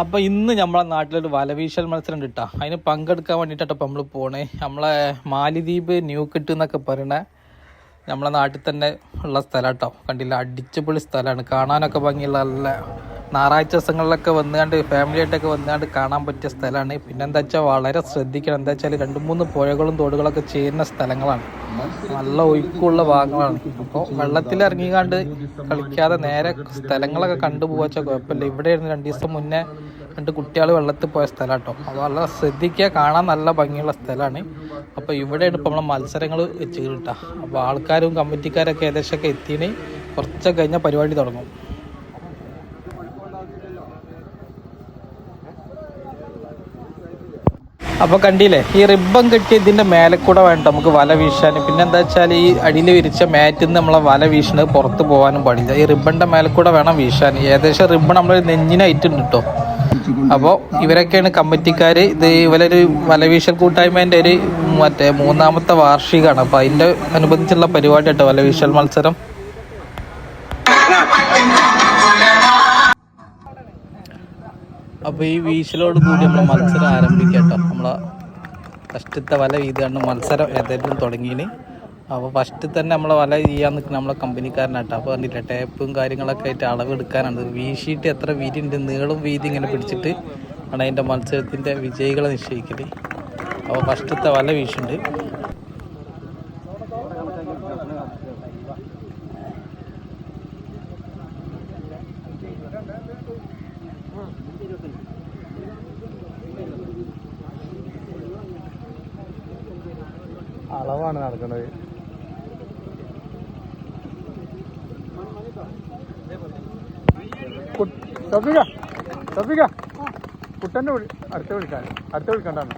അപ്പോൾ ഇന്ന് നമ്മളെ നാട്ടിലൊരു വലവീശൽ മത്സരം കിട്ടാ അതിന് പങ്കെടുക്കാൻ വേണ്ടിയിട്ടാണ് ഇപ്പോൾ നമ്മൾ പോണേ. നമ്മളെ മാലിദ്വീപ് ന്യൂ കിട്ട് എന്നൊക്കെ പറയണേ നമ്മളെ നാട്ടിൽ തന്നെ ഉള്ള സ്ഥലം കേട്ടോ കണ്ടില്ല? അടിച്ചുപൊളി സ്ഥലമാണ് കാണാനൊക്കെ ഭംഗിയുള്ള നല്ല ഞായറാഴ്ച ദിവസങ്ങളിലൊക്കെ വന്നുകൊണ്ട് ഫാമിലി ആയിട്ടൊക്കെ വന്നുകൊണ്ട് കാണാൻ പറ്റിയ സ്ഥലമാണ്. പിന്നെ എന്താ വെച്ചാൽ വളരെ ശ്രദ്ധിക്കണം. എന്താ വെച്ചാൽ രണ്ട് മൂന്ന് പുഴകളും തോടുകളൊക്കെ ചേരുന്ന സ്ഥലങ്ങളാണ്. നല്ല ഒഴുക്കുള്ള ഭാഗങ്ങളാണ്. അപ്പോൾ വെള്ളത്തിൽ ഇറങ്ങിക്കാണ്ട് കളിക്കാതെ നേരെ സ്ഥലങ്ങളൊക്കെ കണ്ടുപോകാച്ചാൽ കുഴപ്പമില്ല. ഇവിടെയായിരുന്നു രണ്ട് ദിവസം മുന്നേ രണ്ട് കുട്ടികൾ വെള്ളത്തിൽ പോയ സ്ഥലം കേട്ടോ അപ്പോൾ നല്ല ശ്രദ്ധിക്കുക കാണാൻ നല്ല ഭംഗിയുള്ള സ്ഥലമാണ്. അപ്പോൾ ഇവിടെയാണ് ഇപ്പോൾ നമ്മളെ മത്സരങ്ങൾ വെച്ച് കിട്ടുക അപ്പോൾ ആൾക്കാരും കമ്മിറ്റിക്കാരൊക്കെ ഏകദേശമൊക്കെ എത്തിയണി കുറച്ചൊക്കെ കഴിഞ്ഞാൽ പരിപാടി തുടങ്ങും. അപ്പോൾ കണ്ടില്ലേ ഈ റിബൺ കെട്ടി ഇതിന്റെ മേലെ കൂടെ വേണ്ട നമുക്ക് വല വീശാൻ പിന്നെ എന്താ വെച്ചാൽ ഈ അടിയിൽ വിരിച്ച മാറ്റിൽ നിന്ന് നമ്മളെ വല വീശുന്നത് പുറത്ത് പോകാനും പാടില്ല. ഈ റിബണിന്റെ മേലെ കൂടെ വേണം വീശാൻ ഏകദേശം റിബൺ നമ്മൾ നെഞ്ഞിനായിട്ടുണ്ട് കേട്ടോ അപ്പോൾ ഇവരൊക്കെയാണ് കമ്മിറ്റിക്കാർ ഇത് ഇവരൊരു വലവീശൽ കൂട്ടായ്മേന്റെ ഒരു മറ്റേ മൂന്നാമത്തെ വാർഷികമാണ് അപ്പോൾ അതിന്റെ അനുബന്ധിച്ചുള്ള പരിപാടി കേട്ടോ വലവീശൽ മത്സരം. അപ്പോൾ ഈ വീശലോട് കൂടി നമ്മൾ മത്സരം ആരംഭിക്കട്ടോ കേട്ടോ. നമ്മളെ ഫസ്റ്റത്തെ വല വീതുകൊണ്ട് മത്സരം ഏതായാലും തുടങ്ങിയത് അപ്പോൾ ഫസ്റ്റ് തന്നെ നമ്മളെ വല ചെയ്യാൻ നിൽക്കുന്ന നമ്മളെ കമ്പനിക്കാരനാട്ടോ. അപ്പോൾ കണ്ടില്ല ടേപ്പും കാര്യങ്ങളൊക്കെ ആയിട്ട് അളവ് എടുക്കാനാണ്. ഇത് വീശിയിട്ട് എത്ര വീതി ഉണ്ട് നീളം വീതി ഇങ്ങനെ പിടിച്ചിട്ട് ആണ് അതിന്റെ മത്സരത്തിന്റെ വിജയികളെ നിശ്ചയിക്കൽ അപ്പോൾ ഫസ്റ്റത്തെ വല വീശുണ്ട് അളവാണ് നടക്കുന്നത്. സഫിക സഫിക. കുട്ടന്റെ വിളി അടുത്ത വിളിക്കാൻ അടുത്ത വിളിക്കണ്ടാണ്.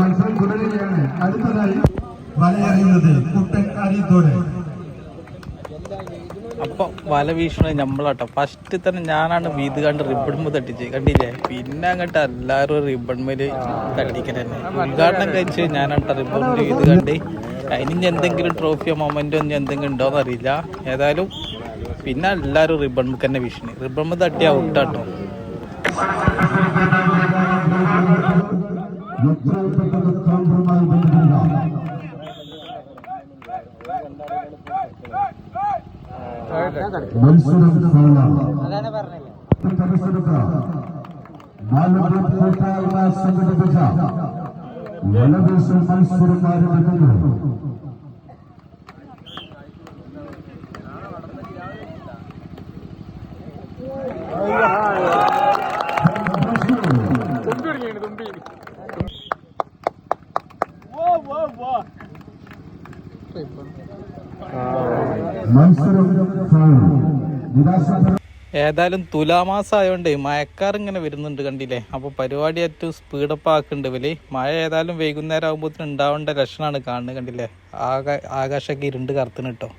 മത്സരം തുടരുകയാണ്. അടുത്തതായി വലയറിയുന്നത് കുട്ടൻ അരിത്തോട്. അപ്പോൾ വല വീശണത് നമ്മളാട്ടോ ഫസ്റ്റ് തന്നെ ഞാനാണ് വീത് കണ്ട് റിബൺമ തട്ടിച്ച്. കണ്ടില്ലേ? പിന്നെ അങ്ങോട്ട് എല്ലാരും റിബൺമേൽ തട്ടിക്കൽ തന്നെ ഉദ്ഘാടനം കഴിച്ച് ഞാനാട്ടോ റിബൺ വീത് കണ്ട്. അതിന് എന്തെങ്കിലും ട്രോഫിയോ മൊമെന്റോ ഒന്നും എന്തെങ്കിലും ഉണ്ടോന്ന് അറിയില്ല ഏതായാലും പിന്നെ എല്ലാരും റിബൺമുക്ക് തന്നെ വീശണി. റിബൺമ തട്ടി ഔട്ടാട്ടോ. സംഘടിപ്പിച്ച വലവേശം മത്സരം ആരംഭിക്കുന്നു ഏതായാലും തുലാമാസം ആയതുകൊണ്ട് മഴക്കാർ ഇങ്ങനെ വരുന്നുണ്ട് കണ്ടില്ലേ? അപ്പോൾ പരിപാടി ഏറ്റവും സ്പീഡപ്പ് ആക്കുന്നുണ്ട് വലിയ മഴ ഏതായാലും വൈകുന്നേരം ആകുമ്പോഴത്തേനും ഉണ്ടാവേണ്ട ലക്ഷണമാണ് കാണുന്നത് കണ്ടില്ലേ? ആകാ ആകാശമൊക്കെ ഇരുണ്ട് കറുത്തിന് കേട്ടോ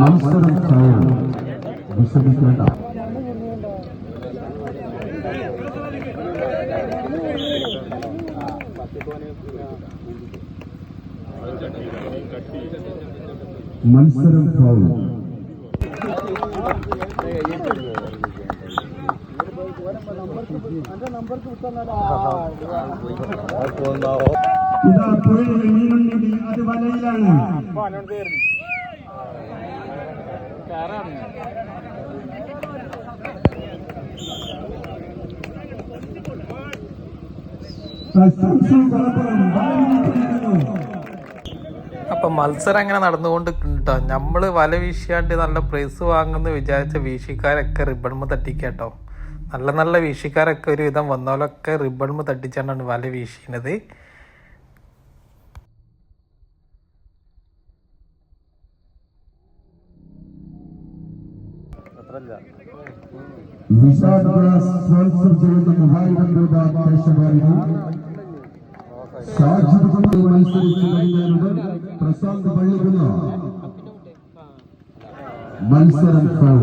മത്സരം മത്സരം ഫൗൾ ഇതാ പുഴയിൽ മീനുണ്ടെങ്കിൽ അത് വലയിലാണ്. മലപ്പുറം വലയിരിക്കുന്നു അപ്പം മത്സരം അങ്ങനെ നടന്നുകൊണ്ട് കേട്ടോ നമ്മൾ വല വീശിയാണ്ട് നല്ല പ്രൈസ് വാങ്ങുന്ന വിചാരിച്ച വീശിക്കാരൊക്കെ റിബൺമ തട്ടിക്കേട്ടോ. നല്ല നല്ല വീശിക്കാരൊക്കെ ഒരു വിധം വന്നോലൊക്കെ റിബൺമ തട്ടിച്ചാണ്ടാണ് വല ഗ്ലാസ് സ്പോൺസർ ചെയ്യുന്ന മൂവായിരം രൂപ കഴിഞ്ഞാലുടൻ പ്രശാന്ത് പള്ളിക്കുന്ന. മത്സരം ഫൗൾ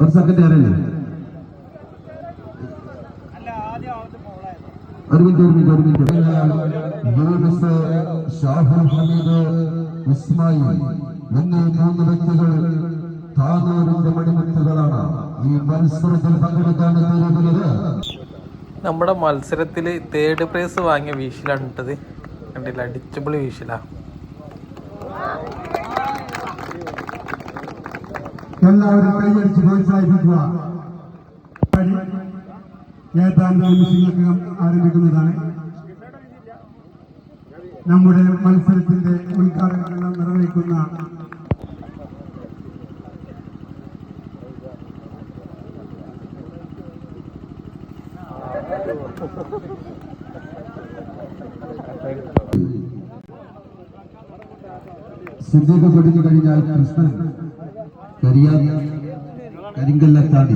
ഒരു സെക്കൻഡ് അറിയില്ല ഒരു മിനിറ്റ് ഒരു മിനിറ്റ് ഒരു യൂനിസ് ഷാഹുൽ ഹമീദ് ഇസ്മായിൽ എന്നീ മൂന്ന് വ്യക്തികൾ താനൂരിന്റെ മണിമുത്തുകളാണ് ഈ മത്സരത്തിൽ പങ്കെടുക്കാൻ തീരുമാനിക്കുന്നത് നമ്മുടെ മത്സരത്തിൽ തേർഡ് പ്രൈസ് വാങ്ങിയ വീശിലാണ് ഇട്ടത് കണ്ടില്ല? അടിച്ചുപൊളി വീശിലാ. എല്ലാവരും കൈയടിച്ച് പ്രോത്സാഹിപ്പിക്കുക. ഏതാണ്ട് നിമിഷങ്ങൾക്കകം ആരംഭിക്കുന്നതാണ്. നമ്മുടെ മത്സരത്തിന്റെ ഉദ്ഘാടനം നിർവഹിക്കുന്ന പൊടിഞ്ഞു കഴിഞ്ഞാൽ കൃഷ്ണൻ കരിയാൻ കരിങ്കല്ലെത്താടി.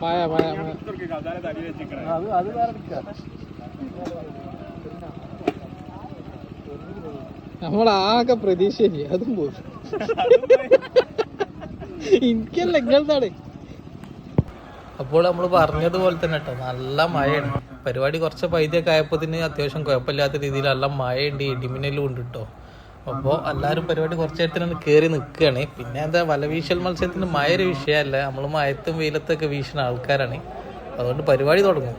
മായ മായ ആകെ പ്രതീക്ഷ അതും പോയി. എനിക്കല്ല ഇങ്ങനത്താണ്. അപ്പോൾ നമ്മൾ പറഞ്ഞതുപോലെ തന്നെ കേട്ടോ നല്ല മഴയാണ്. പരിപാടി കുറച്ച് പൈതിയൊക്കെ ആയപ്പോത്തിന് അത്യാവശ്യം കുഴപ്പമില്ലാത്ത രീതിയിൽ നല്ല മഴയുണ്ട് ഇടിമിന്നലും ഉണ്ട് കേട്ടോ അപ്പോൾ എല്ലാവരും പരിപാടി കുറച്ച് നേരത്തിനാണ് കയറി നിൽക്കുകയാണ്. പിന്നെ എന്താ വലവീശൽ മത്സരത്തിന് മഴ ഒരു വിഷയമല്ല. നമ്മൾ മയത്തും വെയിലത്തൊക്കെ വീശുന്ന ആൾക്കാരാണ്. അതുകൊണ്ട് പരിപാടി തുടങ്ങും.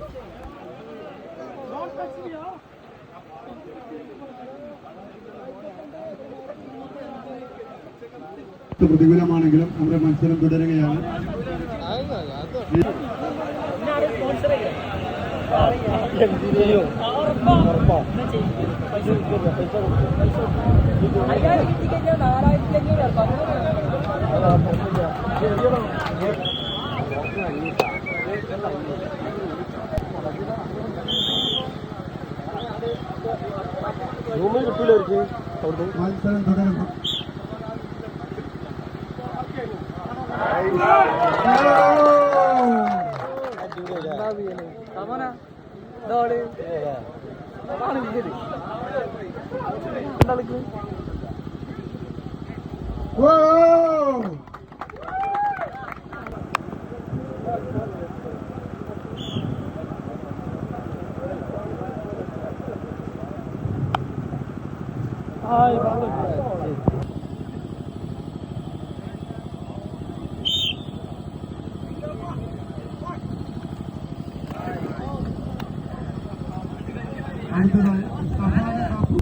പ്രതികൂലമാണെങ്കിലും നമ്മുടെ മത്സരം തുടരുകയാണ്. മത്സരം തുടരുന്നു അടുത്തതായി സഹായ കാപ്പു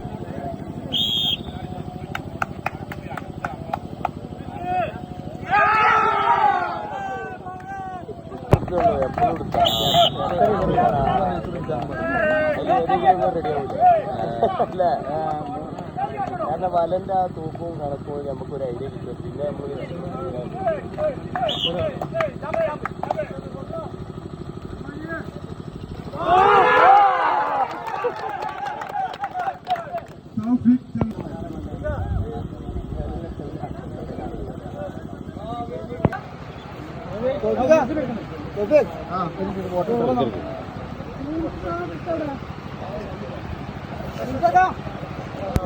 കാരണം വലന്റെ ആ. തൂക്കവും കണക്കും നമുക്കൊരു ഐഡിയ കിട്ടും പിന്നെ നമ്മൾ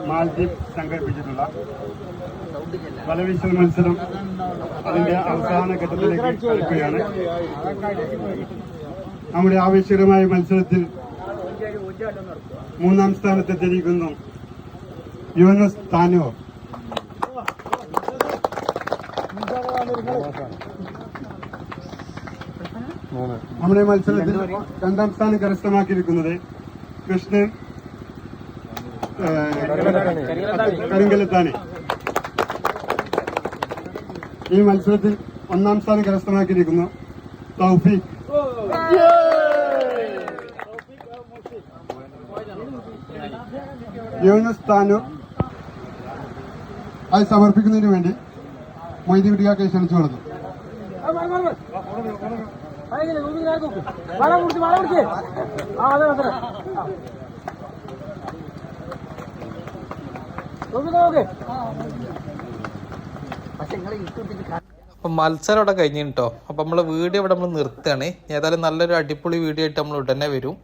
മാൽദ്വീപ് സംഘടിപ്പിച്ചിട്ടുള്ള വലവീശൽ മത്സരം അതിന്റെ അവസാന ഘട്ടത്തിലേക്ക് കടക്കുകയാണ് നമ്മുടെ ആവേശകരമായ മത്സരത്തിൽ മൂന്നാം സ്ഥാനത്തെത്തിയിരിക്കുന്നു യുവനസ് താനൂർ. നമ്മുടെ മത്സരത്തിൽ രണ്ടാം സ്ഥാനം കരസ്ഥമാക്കിയിരിക്കുന്നത് കൃഷ്ണൻ കരിങ്കലത്താണ്. ഈ മത്സരത്തിൽ ഒന്നാം സ്ഥാനം കരസ്ഥമാക്കിയിരിക്കുന്നു തൗഫീഖ്. യൂണസ് താനൂർ അത് സമർപ്പിക്കുന്നതിന് വേണ്ടി മൊയ്തി വിട്ടിക്കാക്കി ക്ഷണിച്ചു കൊടുത്തു. അപ്പം മത്സരം അവിടെ കഴിഞ്ഞിട്ടോ അപ്പൊ നമ്മളെ വീഡിയോ ഇവിടെ നമ്മൾ നിർത്തുകയാണ്. ഏതായാലും നല്ലൊരു അടിപൊളി വീഡിയോ ആയിട്ട് നമ്മൾ ഉടനെ വരും.